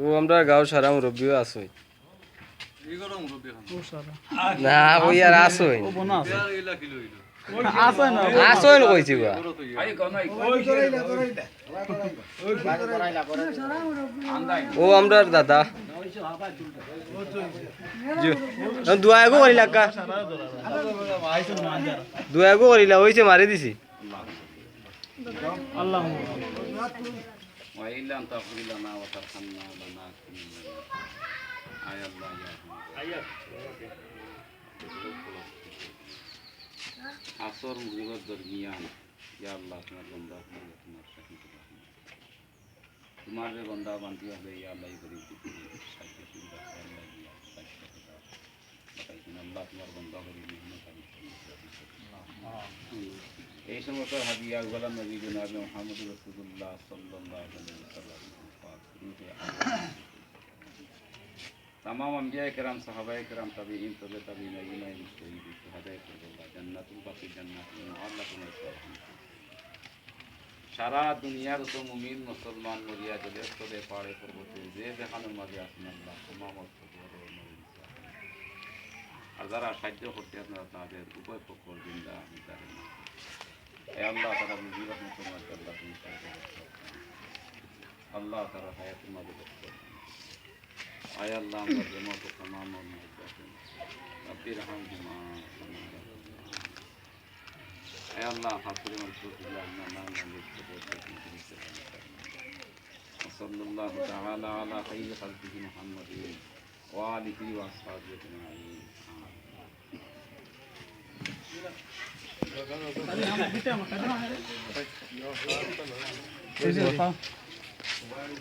ও আমরা গাঁও সারা মুরব্বীও আসই না ওই আর আসই ও বোনা আছে। বিয়ার এগুলা কিলো হইল আছে আসই কইছি গা ও আমরা দাদা। দুয়াগো করিলা কা দুয়াগো করিলা হইছে মারি দিছি। আল্লাহ। وإلا أن تغفر لنا وترحمنا لنكن من آي الله يا আসর মুজিবত দরমিয়ান ইয়া আল্লাহ তোমার বন্দা তোমার তোমার শাহিদ রহমান তোমার যে বন্দা বান্দি হবে ইয়া আল্লাহ করি সাহায্য সুবিধা আল্লাহ ইয়া সাহায্য সুবিধা বাতাইছেন আল্লাহ তোমার বন্দা করি এই সমস্ত হাদিয়া গোলাম নবীজ নবী মোহাম্মদ রসুল্লাহ তামাম আম্বিয়া কেরাম সাহাবা কেরাম তাবি ইন তবে তাবি নাইমা ইন শহীদ ইহাদা করবা জান্নাতুল বাকি জান্নাতুল মুআল্লাকুন সারা দুনিয়ার তো মুমিন মুসলমান মরিয়া জলে তবে পাড়ে পর্বতে, যে দেখানোর মাঝে আসুন আল্লাহ, তমাম আর যারা সাহায্য করতে আপনারা তাদের উভয় পক্ষ জিন্দা নির্ধারণ আল্লাহ তারা মুজিব রহমতুল্লাহ আল্লাহ তুমি সাহায্য করতে আল্লাহ তারা হায়াতের মাঝে করতে আয় আল্লাহ আমরা জমাত তামাম রব্বি রহমহুমা আয় আল্লাহ হাফিজ মানসুরুল্লাহ নাম নাম وصلى الله تعالى على خير خلقه محمد وآله وأصحابه أجمعين এই যে